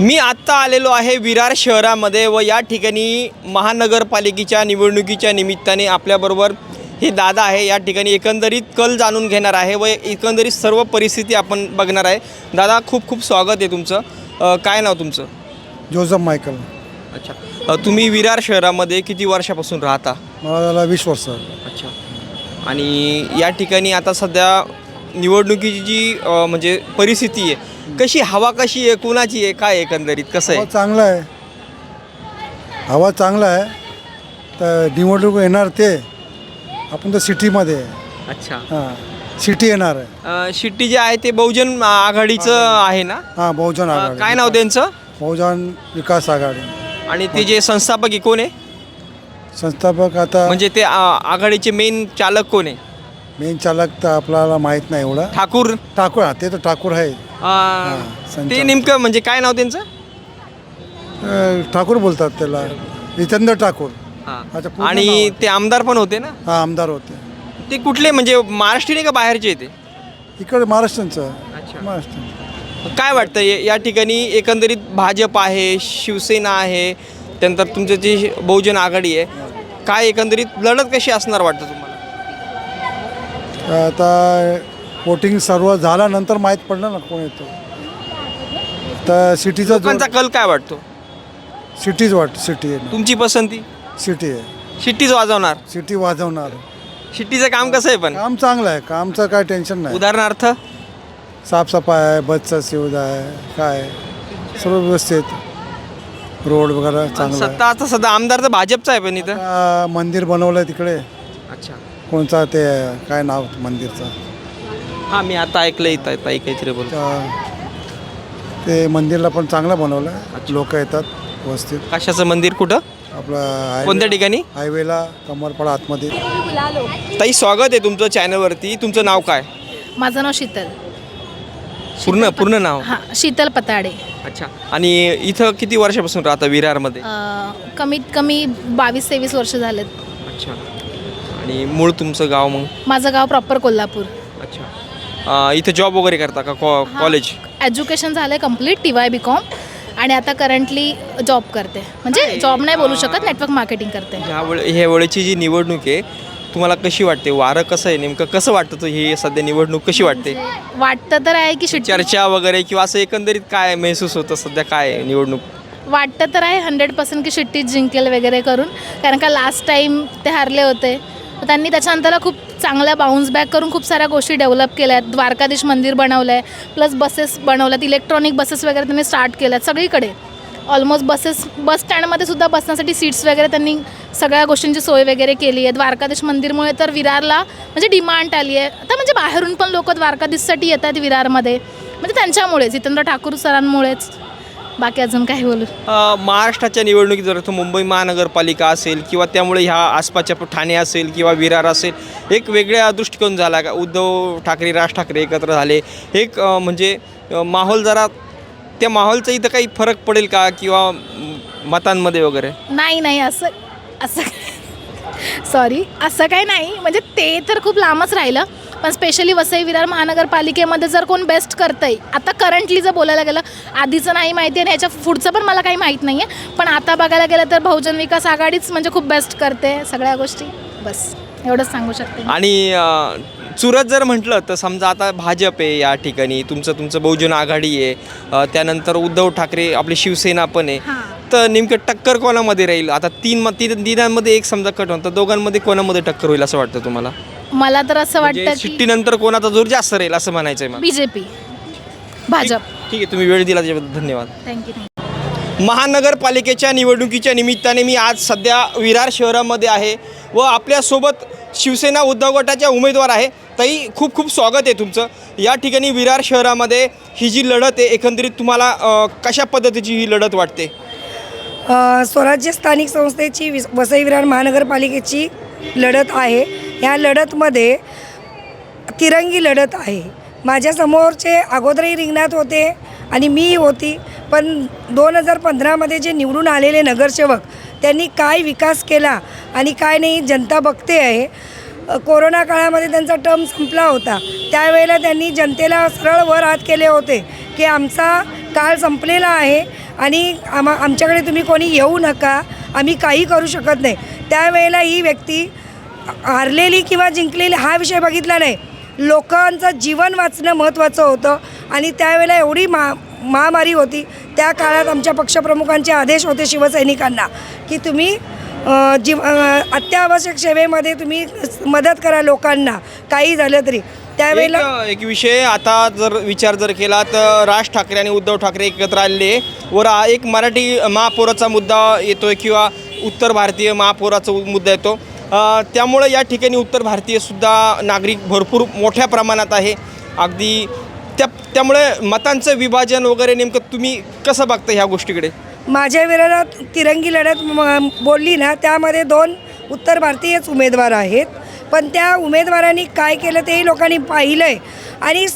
मी आत्ता आलेलो आहे विरार शहरामध्ये व या ठिकाणी महानगरपालिकेच्या निवडणुकीच्या निमित्ताने आपल्याबरोबर हे दादा आहे. या ठिकाणी एकंदरीत कल जाणून घेणार आहे व एकंदरीत सर्व परिस्थिती आपण बघणार आहे. दादा खूप खूप स्वागत आहे तुमचं. अ, काय नाव तुमचं? Joseph Michael. अच्छा. अ, तुम्ही विरार शहरामध्ये किती वर्षापासून राहता? मला झाला वीस वर्ष. अच्छा. आणि या ठिकाणी आता सध्या निवडणुकीची जी अ, म्हणजे परिस्थिती आहे कशी हवा कशी आहे कुणाची आहे काय आहे एकंदरीत कसं हवा आहे चांगला आहे. हवा चांगला आहे. तर निवडणूक येणार ते आपण तर सिटीमध्ये आहे. अच्छा. हां सिटी येणार आहे. अ, शिट्टी जे आहे ते बहुजन आघाडीचं आहे ना? हां बहुजन अ, आघाडी. काय नाव त्यांचं? बहुजन विकास आघाडी. आणि ते जे संस्थापक आहे कोण आहे? संस्थापक आता म्हणजे ते अ, आघाडीचे मेन चालक कोण आहे? मेन चालक तर आपल्याला माहीत नाही एवढा. ठाकूर? ठाकूर हां ते तर ठाकूर आहे. अ, संचालक. ते नेमकं म्हणजे काय नाव त्यांचं? अं, ठाकूर बोलतात त्याला. जितेंद्र ठाकूर. हा. अच्छा, पूर्ण नाव आणि आहे. ते आमदार पण होते ना? हा आमदार होते. ते कुठले म्हणजे महाराष्ट्रीयन का बाहेरचे येते इकडे महाराष्ट्रांचं. अच्छा. महाराष्ट्र काय वाटतं या या ठिकाणी एकंदरीत भाजप आहे शिवसेना आहे त्यानंतर तुमचं जी बहुजन आघाडी आहे काय एकंदरीत लढत कशी असणार वाटतं तुम्हाला? आता वोटिंग सर्व झाल्यानंतर माहीत पडलं ना कोण येतो. तर सिटीचा लोकांचा कल काय वाटतो? सिटीज वाट सिटी आहे तुमची पसंती? सिटी आहे. शिट्टीच वाजवणार. सिटी वाजवणार. शिट्टीचं काम कसं आहे पण? काम चांगलं आहे. कामचं काय टेन्शन नाही. उदाहरणार्थ? साफसफाई आहे बसचा सुविधा आहे काय सर्व व्यवस्थित. रोड वगैरे चांगला आहे. सत्ता आता सध्या आमदार तर भाजपचा आहे पण इथं. आता मंदिर बनवलं आहे तिकडे. अच्छा. कोणचा ते काय नाव मंदिरचं? हां मी आता ऐकलं इथं ताई काहीतरी बोल. त्या- ते मंदिरला पण चांगलं बनवलं. आहे लोक येतात व्यवस्थित. कशाचं मंदिर कुठं? आपलं कोणत्या ठिकाणी? हायवेला कमरपाडा आतमध्ये. ताई स्वागत आहे तुमचं चॅनलवरती तुमचं नाव काय? माझं नाव शीतल. पूर्ण पूर्ण नाव? हां शीतल पताडे. अच्छा. आणि इथं किती वर्षापासून राहता विरारमध्ये? अं, कमीत कमी बावीस तेवीस वर्ष झालेत. अच्छा. आणि मूळ तुमचं गाव मग? माझं गाव प्रॉपर कोल्हापूर. अच्छा. अं, इथं जॉब वगैरे करता का? कॉ कॉलेज एज्युकेशन झालं आहे complete T Y B Com आणि आता करंटली जॉब करते. म्हणजे जॉब नाही बोलू शकत नेटवर्क मार्केटिंग करते. ह्या वेळे ह्या वेळेची जी निवडणूक आहे तुम्हाला कशी वाटते? वारं कसं आहे? नेमकं कसं वाटतं तो ही सध्या निवडणूक? कशी वाटते? वाटतं तर आहे की शिट चर्चा वगैरे किंवा असं एकंदरीत काय महसूस होतं सध्या काय आहे निवडणूक? वाटतं तर आहे हंड्रेड पर्सेंट की शिट्टीच जिंकेल वगैरे करून. कारण का लास्ट टाईम ते हारले होते. तर त्यांनी त्याच्यानंतर खूप चांगल्या बाउन्स बॅक करून खूप साऱ्या गोष्टी डेव्हलप केल्या आहेत. द्वारकाधीश मंदिर बनवलं आहे प्लस बसेस बनवल्यात इलेक्ट्रॉनिक बसेस वगैरे त्यांनी स्टार्ट केल्या आहेत सगळीकडे ऑलमोस्ट बसेस बस स्टँडमध्ये सुद्धा बसण्यासाठी सीट्स वगैरे त्यांनी सगळ्या गोष्टींची सोय वगैरे केली आहे. द्वारकाधीश मंदिरमुळे तर विरारला म्हणजे डिमांड आली आहे. आता म्हणजे बाहेरून पण लोक द्वारकाधीशसाठी येतात विरारमध्ये. म्हणजे त्यांच्यामुळेच जितेंद्र ठाकूर सरांमुळेच. बाकी अजून काय बोलू? अ, महाराष्ट्राच्या निवडणुकीत जर तो मुंबई महानगरपालिका असेल किंवा त्यामुळे ह्या आसपासच्या प- ठाणे असेल किंवा विरार असेल एक वेगळ्या दृष्टिकोन झाला का? उद्धव ठाकरे राज ठाकरे एकत्र झाले. एक अ, म्हणजे अ, माहोल जरा त्या माहोलचा इथं काही फरक पडेल का किंवा म, मतांमध्ये वगैरे? नाही नाही असं असं सॉरी असं काही नाही. म्हणजे ते तर खूप लांबच राहिलं. पण स्पेशली वसई विरार महानगरपालिकेमध्ये जर कोण बेस्ट करतंय आता करंटली जर बोलायला गेलं आधीचं नाही माहिती आणि याच्या पुढचं पण मला काही माहीत नाही आहे पण आता बघायला गेलं तर बहुजन विकास आघाडीच म्हणजे खूप बेस्ट करते सगळ्या गोष्टी. बस एवढंच सांगू शकते आणि चुरत जर म्हटलं तर समजा आता भाजप आहे या ठिकाणी तुमचं तुमचं बहुजन आघाडी आहे त्यानंतर उद्धव ठाकरे आपली शिवसेना पण आहे तर नेमकं टक्कर कोणामध्ये राहील? आता तीन तीन तिघांमध्ये एक समजा कट होतं दोघांमध्ये कोणामध्ये टक्कर होईल असं वाटतं तुम्हाला? मला तर असं म्हणजे वाटतं की शिट्टीनंतर कोणाचा जोर जास्त राहील असं म्हणायचं आहे मला. B J P Bhajap. ठीक आहे तुम्ही वेळ दिला त्याच्याबद्दल धन्यवाद. थँक्यू थँक्यू महानगरपालिकेच्या निवडणुकीच्या निमित्ताने मी आज सध्या विरार शहरामध्ये आहे व आपल्यासोबत शिवसेना उद्धव गटाच्या उमेदवार आहे. ताई खूप खूप स्वागत आहे तुमचं. या ठिकाणी विरार शहरामध्ये ही जी लढत आहे एकंदरीत तुम्हाला अ, कशा पद्धतीची ही लढत वाटते? अ, स्वराज्य स्थानिक संस्थेची विस वसई विरार महानगरपालिकेची लढत आहे. या लढतमध्ये तिरंगी लढत आहे. माझ्यासमोरचे अगोदरही रिंगणात होते आणि मी होती पण दोन हजार पंधरामध्ये जे निवडून आलेले नगरसेवक त्यांनी काय विकास केला आणि काय नाही जनता बघते आहे. कोरोना काळामध्ये त्यांचा टर्म संपला होता. त्यावेळेला त्यांनी जनतेला सरळ वर हात केले होते की आमचा काळ संपलेला आहे आणि आमा आमच्याकडे तुम्ही कोणी येऊ नका आम्ही काही करू शकत नाही. त्यावेळेला ही व्यक्ती हारलेली किंवा जिंकलेली हा विषय बघितला नाही. लोकांचं जीवन वाचणं महत्त्वाचं होतं आणि त्यावेळेला एवढी मा महामारी होती. त्या काळात आमच्या पक्षप्रमुखांचे आदेश होते शिवसैनिकांना की तुम्ही जीव अत्यावश्यक सेवेमध्ये तुम्ही मदत करा लोकांना. काही झालं तरी. त्यावेळेला एक एक विषय आता जर विचार जर केला तर राज ठाकरे आणि उद्धव ठाकरे एकत्र आलेले. वर एक मराठी महापौराचा मुद्दा येतोय किंवा उत्तर भारतीय महापौराचा मुद्दा येतो. त्यामुळं या ठिकाणी उत्तर भारतीयसुद्धा नागरिक भरपूर मोठ्या प्रमाणात आहे. अगदी त्या त्यामुळे मतांचं विभाजन वगैरे नेमकं तुम्ही कसं बघता ह्या गोष्टीकडे? माझ्या विरोधात तिरंगी लढत म- बोलली ना त्यामध्ये दोन उत्तर भारतीयच उमेदवार आहेत. पण त्या उमेदवारांनी काय केलं तेही लोकांनी पाहिलं आहे आणि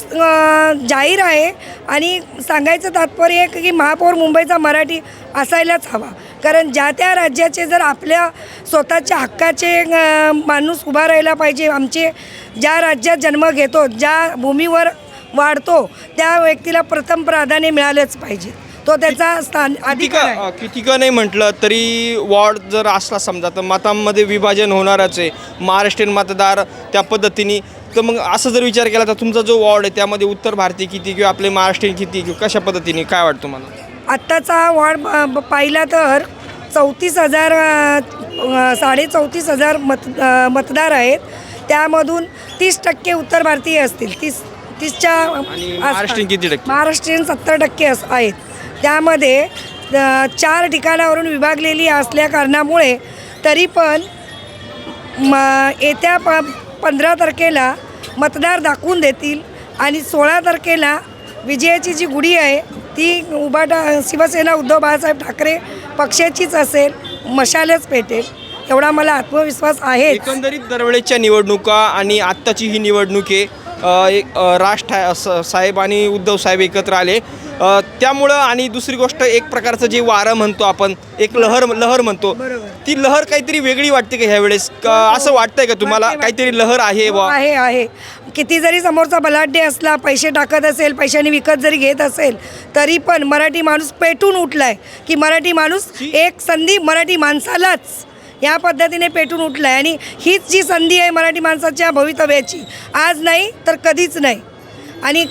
जाहीर आहे. आणि सांगायचं तात्पर्य की महापौर मुंबईचा मराठी असायलाच हवा. कारण ज्या त्या राज्याचे जर आपल्या स्वतःच्या हक्काचे माणूस उभा राहायला पाहिजे आमचे ज्या राज्यात जन्म घेतो ज्या भूमीवर वाढतो त्या व्यक्तीला प्रथम प्राधान्य मिळालंच पाहिजे. तो त्याचा स्थान अधिकार किती का नाही म्हटलं तरी वॉर्ड जर असला समजा तर मतांमध्ये विभाजन होणारच आहे. महाराष्ट्रीयन मतदार त्या पद्धतीने तर मग असं जर विचार केला तर तुमचा जो वॉर्ड आहे त्यामध्ये उत्तर भारतीय किती किंवा आपले महाराष्ट्रीयन किती किंवा कशा पद्धतीने काय वाटतं तुम्हाला? आत्ताचा ब- पाहिला तर चौतीस हजार साडे चौतीस हजार मत मतदार आहेत त्यामधून तीस टक्के उत्तर भारतीय असतील तीस तीसच्या. महाराष्ट्रीयन किती टक्के? महाराष्ट्रीयन सत्तर टक्के अस आहेत त्यामध्ये चार ठिकाणावरून विभागलेली असल्या कारणामुळे तरी पण म येत्या प पंधरा तारखेला मतदार दाखवून देतील आणि सोळा तारखेला विजयाची जी गुढी आहे ती उभाटा शिवसेना उद्धव बाळासाहेब ठाकरे पक्षाचीच असेल मशालच पेटेल एवढा मला आत्मविश्वास आहे. एकंदरीत दरवेळेच्या निवडणुका आणि आत्ताची ही निवडणूक आहे एक राज ठा साहेब आणि उद्धव साहेब एकत्र आले. त्यामुळं आणि दुसरी गोष्ट एक प्रकारचं जे वारं म्हणतो आपण एक लहर लहर म्हणतो. ती लहर काहीतरी वेगळी वाटते का ह्या वेळेस? असं वाटतंय का तुम्हाला. काहीतरी लहर आहे हो, बा. आहे आहे. किती जरी समोरचा बलाढ्य असला पैसे टाकत असेल पैशाने विकत जरी घेत असेल तरी पण मराठी माणूस पेटून उठलाय की मराठी माणूस एक संधी मराठी माणसालाच या पद्धतीने पेटून उठलाय. आणि हीच जी संधी आहे मराठी माणसाच्या भवितव्याची आज नाही तर कधीच नाही. आणि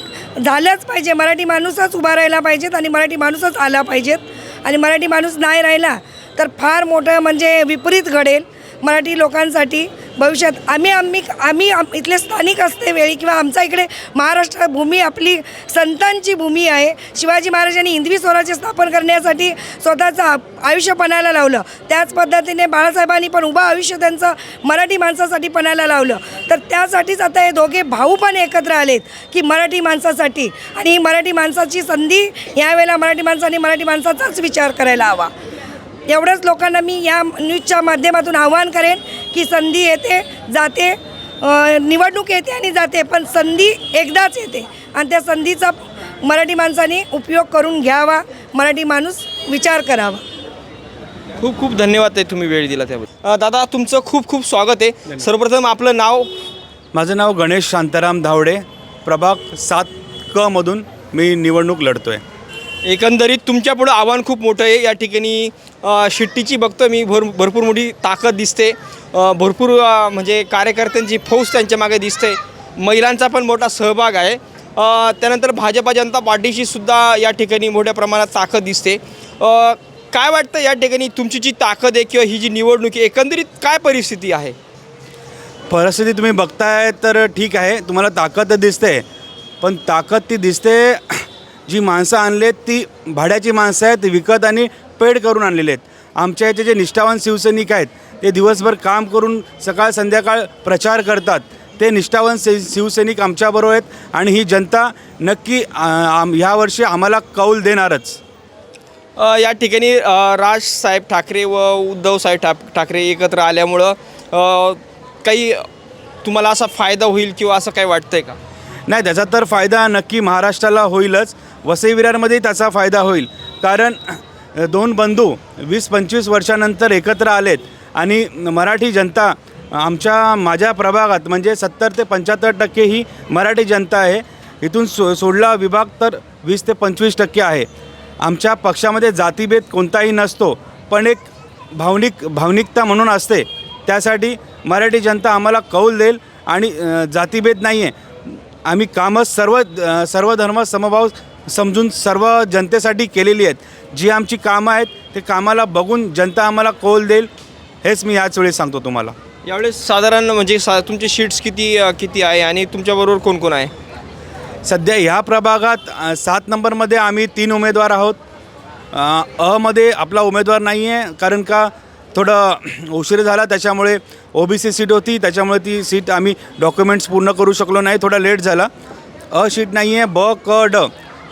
झालंच पाहिजे. मराठी माणूसच उभा राहिला पाहिजेत आणि मराठी माणूसच आला पाहिजेत. आणि मराठी माणूस नाही राहिला तर फार मोठं म्हणजे विपरीत घडेल मराठी लोकांसाठी. भविष्यात आम्ही आम्ही आम्ही आम- इथले स्थानिक असते वेळी किंवा आमचा इकडे महाराष्ट्र भूमी आपली संतांची भूमी आहे. शिवाजी महाराजांनी हिंदवी स्वराज्य स्थापन करण्यासाठी स्वतःचं आ- आयुष्य पणाला लावलं. त्याच पद्धतीने बाळासाहेबांनी पण उभं आयुष्य त्यांचं मराठी माणसासाठी पणाला लावलं. तर त्यासाठीच आता हे दोघे भाऊ पण एकत्र आलेत की मराठी माणसासाठी. आणि ही मराठी माणसाची संधी यावेळेला मराठी माणसाने मराठी माणसाचाच विचार करायला हवा. एवढंच लोकांना मी या न्यूजच्या माध्यमातून आव्हान करेन की संधी येते जाते. निवडणूक येते आणि जाते पण संधी एकदाच येते. आणि त्या संधीचा मराठी माणसाने उपयोग करून घ्यावा मराठी माणूस विचार करावा. खूप खूप धन्यवाद आहे तुम्ही वेळ दिला त्याबद्दल. दादा तुमचं खूप खूप स्वागत आहे. सर्वप्रथम आपलं नाव? माझं नाव गणेश शांताराम धावडे. प्रभाग सात क मधून मी निवडणूक लढतो आहे एकंदरीत तुमच्यापुढं आव्हान खूप मोठं आहे. या ठिकाणी शिट्टीची बघतो मी. भर भरपूर मोठी ताकद दिसते. भरपूर म्हणजे कार्यकर्त्यांची फौज त्यांच्या मागे दिसते. महिलांचा पण मोठा सहभाग आहे. त्यानंतर भाजपा जनता पार्टीशी सुद्धा या ठिकाणी मोठ्या प्रमाणात ताकद दिसते. काय वाटतं या ठिकाणी तुमची जी ताकद आहे किंवा ही जी निवडणूक आहे एकंदरीत काय परिस्थिती आहे? परिस्थिती तुम्ही बघताय तर ठीक आहे. तुम्हाला ताकद दिसते. पण ताकद ती दिसते जी माणसं आणलेत ती भाड्याची माणसं आहेत ती विकत आणि पेड करून आणलेली आहेत. आमच्या याचे जे निष्ठावान शिवसैनिक आहेत ते दिवसभर काम करून सकाळ संध्याकाळ प्रचार करतात. ते निष्ठावान से शिवसैनिक आमच्याबरोबर आहेत आणि ही जनता नक्की आम ह्या वर्षी आम्हाला कौल देणारच. या ठिकाणी अ, राजसाहेब ठाकरे व उद्धवसाहेब ठाक ठाकरे एकत्र आल्यामुळं काही तुम्हाला असा फायदा होईल किंवा असं काही वाटतंय का? नाही त्याचा तर फायदा नक्की महाराष्ट्राला होईलच. वसई विरारमध्ये त्याचा फायदा होईल. कारण दोन बंधू वीस पंचवीस वर्षानंतर एकत्र आलेत आणि मराठी जनता आमच्या माझ्या प्रभागात म्हणजे सत्तर ते पंच्याहत्तर टक्के ही मराठी जनता आहे. इथून सो सोडला विभाग तर वीस ते पंचवीस टक्के आहे. आमच्या पक्षामध्ये जातीभेद कोणताही नसतो पण एक भावनिक भावनिकता म्हणून असते. त्यासाठी मराठी जनता आम्हाला कौल देईल आणि जातीभेद नाही आहे आम्ही कामं सर्व सर्व धर्म समभाव समजून सर्व जनतेसाठी केलेली आहेत. जी आमची कामं आहेत ते कामाला बघून जनता आम्हाला कौल देईल हेच मी याच वेळी सांगतो तुम्हाला. यावेळेस साधारण म्हणजे सा तुमचे शीट्स किती किती आहे आणि तुमच्याबरोबर कोण कोण आहे? सध्या ह्या प्रभागात सात नंबरमध्ये आम्ही तीन उमेदवार आहोत. अमध्ये आपला उमेदवार नाही आहे कारण का थोडं उशीर झाला त्याच्यामुळे ओ बी सी सीट होती त्याच्यामुळे ती सीट आम्ही डॉक्युमेंट्स पूर्ण करू शकलो नाही थोडा लेट झाला. अ सीट नाही आहे ब क ड.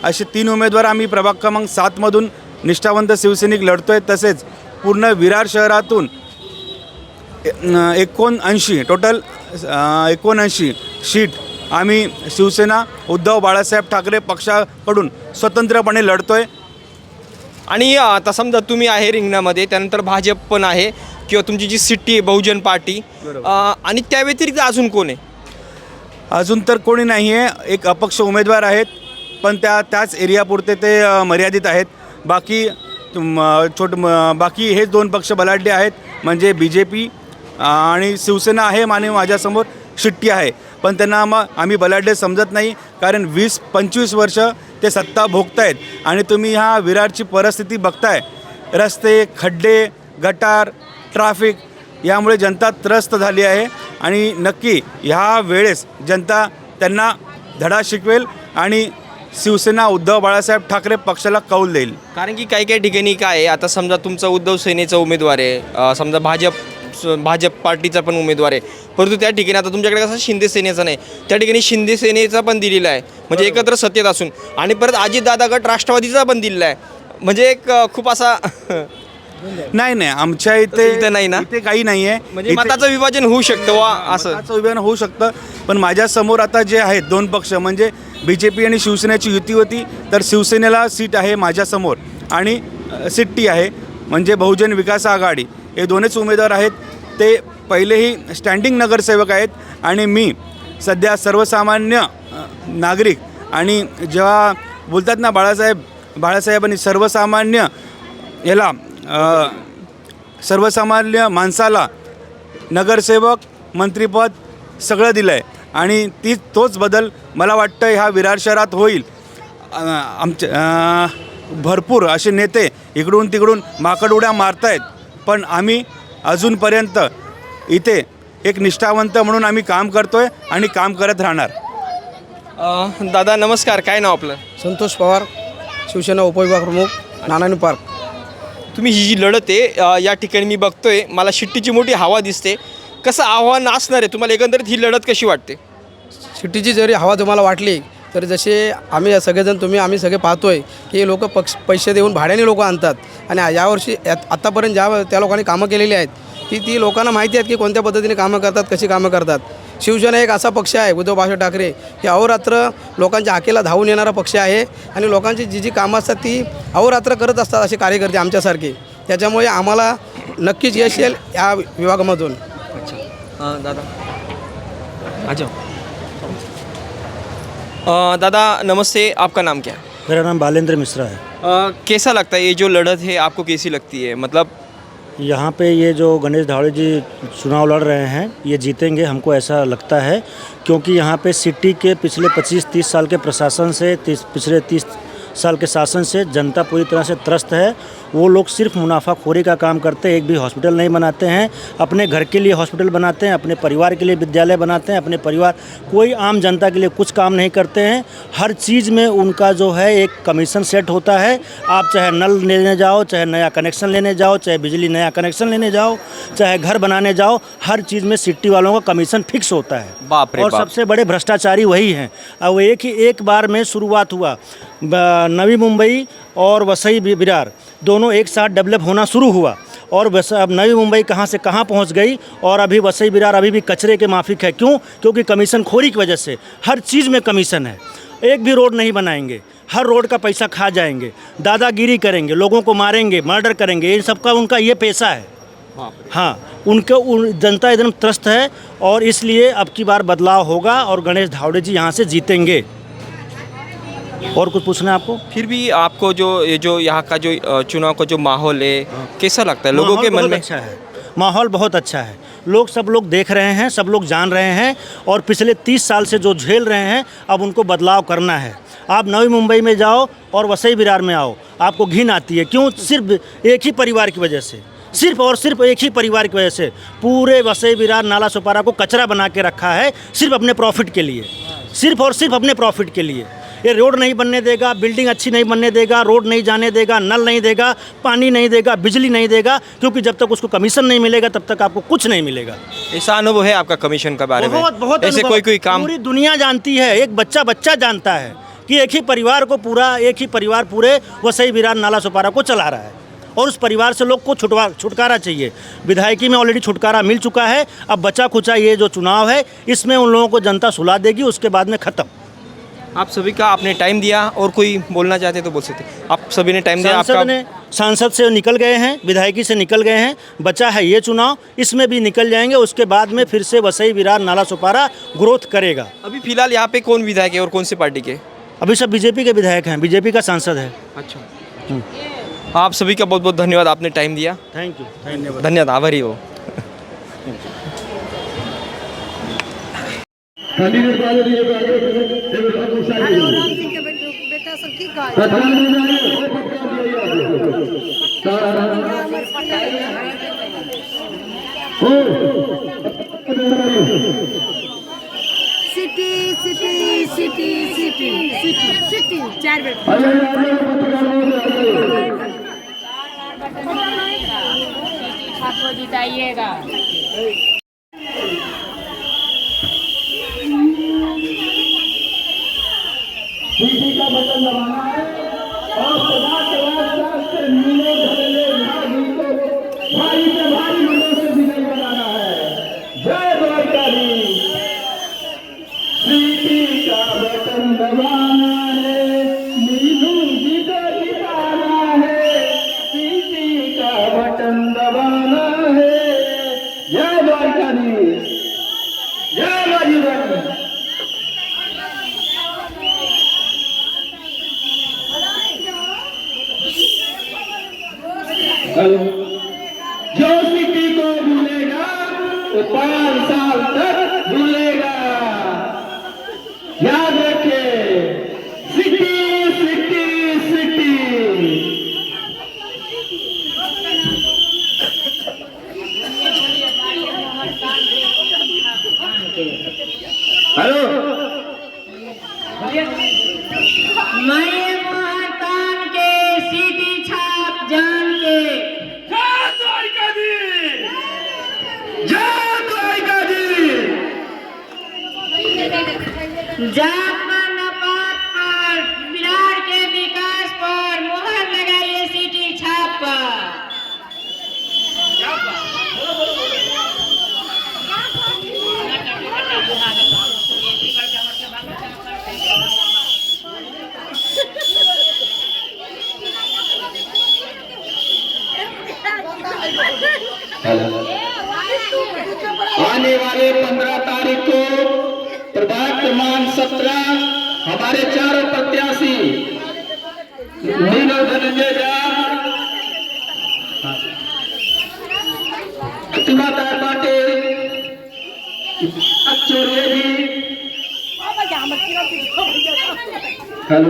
असे तीन उमेदवार आम्ही प्रभाग क्रमांक सातमधून निष्ठावंत शिवसैनिक लढतो आहे तसेच पूर्ण विरार शहरातून एकोणऐंशी टोटल एकोणऐंशी शीट आम्ही शिवसेना उद्धव बाळासाहेब ठाकरे पक्षाकडून स्वतंत्रपणे लढतो आहे आणि आता समजा तुम्ही आहे रिंगणामध्ये त्यानंतर भाजप पण आहे किंवा तुमची जी सिटी आहे बहुजन पार्टी आणि त्या व्यतिरिक्त अजून कोण आहे? अजून तर कोणी नाही आहे एक अपक्ष उमेदवार आहेत. पण त्या त्याच एरियापुरते ते मर्यादित आहेत. बाकी छोट म- बाकी हे दोन पक्ष बलाढ्य आहेत. म्हणजे बी जे पी आणि शिवसेना आहे आणि माझ्यासमोर शिट्टी आहे. पण त्यांना मग आम्ही बलाढ्य समजत नाही कारण वीस पंचवीस वर्ष ते सत्ता भोगतायत. आणि तुम्ही ह्या विरारची परिस्थिती बघताय. रस्ते खड्डे गटार ट्राफिक यामुळे जनता त्रस्त झाली आहे. आणि नक्की ह्या वेळेस जनता त्यांना धडा शिकवेल आणि शिवसेना उद्धव बाळासाहेब ठाकरे पक्षाला कौल देईल. कारण की काही काही ठिकाणी काय आहे आता समजा तुमचा उद्धव सेनेचा उमेदवार आहे अ, समजा भाजप भाजप पार्टीचा पण उमेदवार आहे. परंतु त्या ठिकाणी आता तुमच्याकडे कसं शिंदे सेनेचा नाही त्या ठिकाणी शिंदे सेनेचा पण दिलेला आहे. म्हणजे एकत्र सत्तेत असून. आणि परत अजितदादा गट राष्ट्रवादीचा पण दिलेला आहे. म्हणजे एक अ, खूप असा नाही नाही आमच्या इथे इथे नाही ना? इथे काही नाही आहे म्हणजे मताचं विभाजन होऊ शकतं वा असं. मताचं विभाजन होऊ शकतं पण माझ्यासमोर आता जे आहेत दोन पक्ष म्हणजे बी जे पी आणि शिवसेनेची युती होती तर शिवसेनेला सीट आहे माझ्यासमोर आणि सिट्टी आहे म्हणजे बहुजन विकास आघाडी. हे दोनच उमेदवार आहेत ते पहिलेही स्टँडिंग नगरसेवक आहेत आणि मी सध्या सर्वसामान्य नागरिक आणि जेव्हा बोलतात ना बाळासाहेब बाळासाहेबांनी सर्वसामान्य याला सर्वसामान्य माणसाला नगरसेवक मंत्रिपद सगळं दिलं आहे आणि ती तोच बदल मला वाटतं ह्या विरार शहरात होईल. आमच्या भरपूर असे नेते इकडून तिकडून माकड उड्या मारतायत. पण आम्ही अजूनपर्यंत इथे एक निष्ठावंत म्हणून आम्ही काम करतो आहे आणि काम करत राहणार. अ, दादा नमस्कार. काय नाव आपलं? संतोष पवार शिवसेना उपविभाग प्रमुख नानानी पार्क. तुम्ही ही जी लढत आहे अ, या ठिकाणी मी बघतोय मला शिट्टीची मोठी हवा दिसते. कसं आव्हान असणार आहे? तुम्हाला एकंदरीत ही लढत कशी वाटते? सिटीची जरी हवा तुम्हाला वाटली तर जसे आम्ही सगळेजण तुम्ही आम्ही सगळे पाहतोय की लोक पक्ष पैसे देऊन भाड्याने लोक आणतात. आणि यावर्षी यात- आत्तापर्यंत ज्या त्या लोकांनी कामं केलेली आहेत ती ती लोकांना माहिती आहेत की कोणत्या पद्धतीने कामं करतात कशी कामं करतात. शिवसेना एक असा पक्ष आहे उद्धव बाळासाहेब ठाकरे. हे अहोरात्र लोकांच्या हाकेला धावून येणारा पक्ष आहे आणि लोकांची जी जी कामं असतात ती अहोरात्र करत असतात असे कार्यकर्ते आमच्यासारखे. त्याच्यामुळे आम्हाला नक्कीच यश येईल या विभागामधून. दादा। अच्छा दादा नमस्ते आपका नाम क्या? है मेरा नाम बालेंद्र मिश्रा है। अ, कैसा लगता है ये जो लड़त है आपको कैसी लगती है? मतलब यहाँ पे ये जो गणेश धावड़े जी चुनाव लड़ रहे हैं ये जीतेंगे हमको ऐसा लगता है क्योंकि यहाँ पे सिटी के पिछले 25-30 साल के प्रशासन से तीस पिछले 30 साल के शासन से जनता पूरी तरह से त्रस्त है। वो लोग सिर्फ़ मुनाफाखोरी का काम करते हैं, एक भी हॉस्पिटल नहीं बनाते हैं। अपने घर के लिए हॉस्पिटल बनाते हैं, अपने परिवार के लिए विद्यालय बनाते हैं, अपने परिवार, कोई आम जनता के लिए कुछ काम नहीं करते हैं। हर चीज़ में उनका जो है एक कमीशन सेट होता है। आप चाहे नल लेने जाओ, चाहे नया कनेक्शन लेने जाओ, चाहे बिजली नया कनेक्शन लेने जाओ, चाहे घर बनाने जाओ, हर चीज़ में सिटी वालों का कमीशन फिक्स होता है। बाप रे और बाप। सबसे बड़े भ्रष्टाचारी वही हैं। और वो एक ही एक बार में शुरुआत हुआ। नवी मुंबई और वसई विरार दोनों एक साथ डेवलप होना शुरू हुआ। और वस अब नवी मुंबई कहाँ से कहाँ पहुँच गई और अभी वसई विरार अभी भी कचरे के माफिक है। क्यों? क्योंकि कमीशन खोरी की वजह से हर चीज़ में कमीशन है। एक भी रोड नहीं बनाएँगे हर रोड का पैसा खा जाएँगे दादागिरी करेंगे लोगों को मारेंगे मर्डर करेंगे इन सबका उनका ये पैसा है। हाँ उनके उन जनता एकदम त्रस्त है और इसलिए अब की बार बदलाव होगा और गणेश धावड़े जी यहाँ से जीतेंगे। और कुछ पूछना है आपको? फिर भी आपको जो ये जो यहाँ का जो चुनाव का जो माहौल है कैसा लगता है? लोगों के मन में? अच्छा है। माहौल बहुत अच्छा है। लोग सब लोग देख रहे हैं सब लोग जान रहे हैं और पिछले तीस साल से जो झेल रहे हैं अब उनको बदलाव करना है। आप नवी मुंबई में जाओ और वसई विरार में आओ। आपको घिन आती है। क्यों? सिर्फ़ एक ही परिवार की वजह से। सिर्फ़ और सिर्फ़ एक ही परिवार की वजह से पूरे वसई विरार नाला सुपारा को कचरा बना के रखा है सिर्फ़ अपने प्रॉफिट के लिए। सिर्फ़ और सिर्फ़ अपने प्रॉफिट के लिए। ये रोड नहीं बनने देगा बिल्डिंग अच्छी नहीं बनने देगा रोड नहीं जाने देगा नल नहीं देगा पानी नहीं देगा बिजली नहीं देगा क्योंकि जब तक उसको कमीशन नहीं मिलेगा तब तक आपको कुछ नहीं मिलेगा। ऐसा अनुभव है आपका कमीशन का बारे में? बहुत बहुत ऐसे कोई कोई काम पूरी दुनिया जानती है एक बच्चा बच्चा जानता है कि एक ही परिवार को पूरा एक ही परिवार पूरे वसई विरार नाला सुपारा को चला रहा है। और उस परिवार से लोग को छुटवा छुटकारा चाहिए। विधायकी में ऑलरेडी छुटकारा मिल चुका है। अब बचा खुचा ये जो चुनाव है इसमें उन लोगों को जनता सुला देगी उसके बाद में ख़त्म। आप सभी का आपने टाइम दिया और कोई बोलना चाहते तो बोल सकते। आप सभी ने टाइम दिया सांसद आपका ने सांसद से निकल गए हैं विधायकी से निकल गए हैं बचा है ये चुनाव इसमें भी निकल जाएँगे उसके बाद में फिर से वसई विरार नाला सुपारा ग्रोथ करेगा। अभी फ़िलहाल यहाँ पे कौन विधायक है और कौन सी पार्टी के? अभी सब बीजेपी के विधायक हैं बीजेपी का सांसद है। अच्छा। आप सभी का बहुत बहुत धन्यवाद आपने टाइम दिया थैंक यू धन्यवाद धन्यवाद आभारी हो city city city city city city चार बेट आपको Salud. हेलो।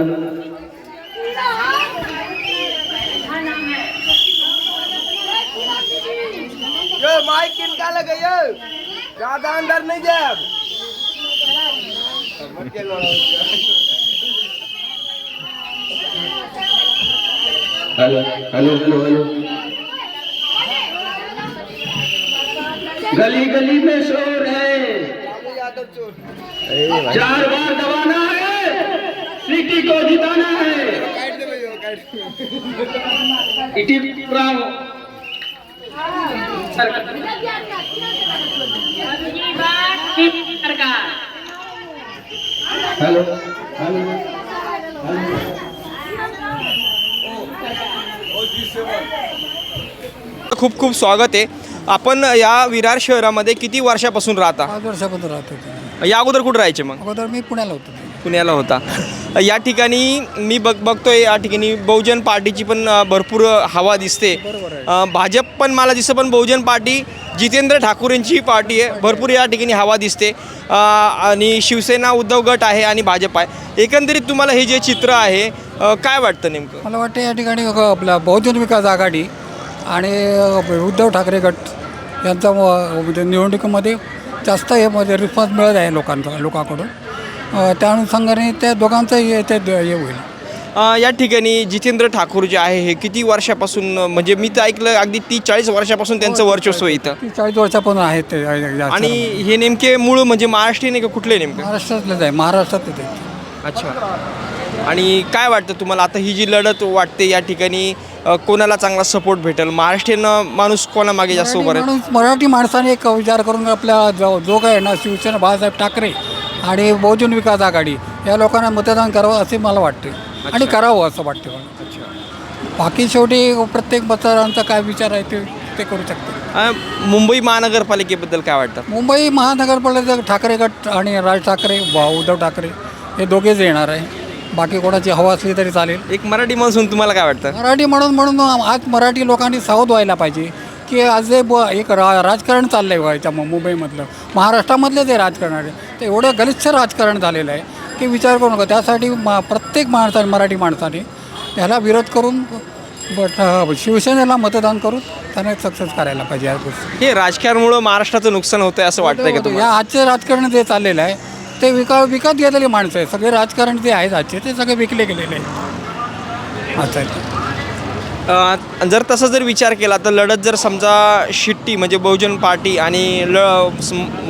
यो माइक किनका लगे यो? ज़्यादा अंदर नहीं जाए हेलो हेलो हेलो हेलो। गली गली में शोर है। चार बार दबाना। सिटी को जिताना है। इटी राम। हेलो हेलो खूप खूप स्वागत आहे. आपण या विरार शहरामध्ये किती वर्षापासून राहता? पाच वर्षापासून राहतो या अगोदर कुठं राहायचे मग? अगोदर मी पुण्याला होतो. पुण्याला होता. या ठिकाणी मी बघ बघतोय या ठिकाणी बहुजन पार्टीची पण भरपूर हवा दिसते. भाजप पण मला दिसतं पण बहुजन पार्टी जितेंद्र ठाकूर यांची पार्टी आहे. भरपूर या ठिकाणी हवा दिसते. आणि शिवसेना उद्धव गट आहे आणि भाजप आहे. एकंदरीत तुम्हाला हे जे चित्र आहे काय वाटतं नेमकं? मला वाटतं या ठिकाणी आपला बहुजन विकास आघाडी आणि उद्धव ठाकरे गट यांचा निवडणुकीमध्ये जास्त हे म्हणजे रिस्पॉन्स मिळत आहे लोकांचा लोकांकडून. अ, त्या अनुषंगाने त्या दोघांचं हे ते हे होईल. अ, या ठिकाणी जितेंद्र ठाकूर जे आहे हे किती वर्षापासून अ, म्हणजे मी तर ऐकलं अगदी तीस चाळीस वर्षापासून त्यांचं वर्चस्व आहे इथं. ती चाळीस वर्षापासून आहेत ते या- या- या आणि. हे नेमके मूळ म्हणजे महाराष्ट्रीयन आहे का कुठले नेमके? महाराष्ट्रातलेच आहे महाराष्ट्रातलेच आहे अच्छा. आणि काय वाटतं तुम्हाला आता ही जी लढत वाटते या ठिकाणी अ, कोणाला चांगला सपोर्ट भेटेल? महाराष्ट्रीयन माणूस कोणामागे जास्त उभा मराठी राहील? माणूस मराठी माणसाने एक विचार करून आपल्या जो जो काय आहे ना शिवसेना बाळासाहेब ठाकरे आणि बहुजन विकास आघाडी या लोकांना मतदान करावं असे मला वाटते. आणि करावं असं वाटते मला. बाकी शेवटी प्रत्येक मतदारांचा काय विचार आहे ते ते करू शकते. मुंबई महानगरपालिकेबद्दल काय वाटतं? मुंबई महानगरपालिका ठाकरे गट आणि राज ठाकरे ब- उद्धव ठाकरे हे दोघेच येणार आहे. बाकी कोणाची हवा असली तरी चालेल. एक मराठी माणून तुम्हाला काय वाटतं? मराठी म्हणून म्हणून आज मराठी लोकांनी सावध व्हायला पाहिजे. की आज जे ब एक रा राजकारण चाललं आहे व्हायच्या मुंबईमधलं. महाराष्ट्रामधलं जे राजकारण आहे. ते एवढं गलिच्छ राजकारण झालेलं आहे की विचार करू नका. त्यासाठी मा प्रत्येक माणसाने मराठी माणसाने ह्याला विरोध करून बट शिवसेनेला मतदान करून त्याने सक्सेस करायला पाहिजे या गोष्टी. हे राजकारणामुळं महाराष्ट्राचं नुकसान होतंय असं वाटतंय का या आजचे राजकारण जे चाललेलं आहे ते विका विकत घेतलेली माणसं आहे सगळे राजकारण जे आहेत आजचे ते सगळे विकले गेलेले आहे असं आहे. जर तसा जर विचार केला तर लढत जर समजा शिट्टी म्हणजे बहुजन पार्टी आणि ल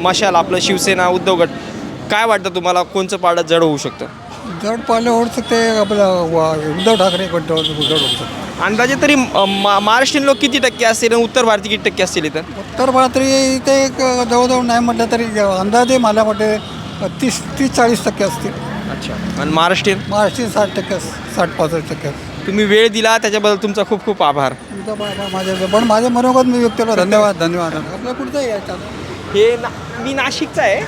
मशाल आपलं शिवसेना उद्धव गट काय वाटतं तुम्हाला? कोणचं पाडत जड होऊ शकतं? जड होऊ शकते आपलं उद्धव ठाकरे गट जड होऊ शकते. अंदाजे तरी मा महाराष्ट्रीयन लोक किती टक्के असतील आणि उत्तर भारतीय किती टक्के असतील इथं? उत्तर भारतीय इथे एक जवळजवळ नाही म्हटलं तरी अंदाजे मला वाटते तीस तीस चाळीस टक्के असतील. अच्छा. आणि महाराष्ट्रीयन? महाराष्ट्रीयन साठ टक्के साठ पासष्ट टक्के. तुम्ही वेळ दिला त्याच्याबद्दल तुमचा खूप खूप आभार. तुमचा बा- माझ्या पण माझ्या मनोगत मी व्यक्त केलं धन्यवाद. धन्यवाद. आपल्या कुठचं हे ना मी नाशिकचा आहे.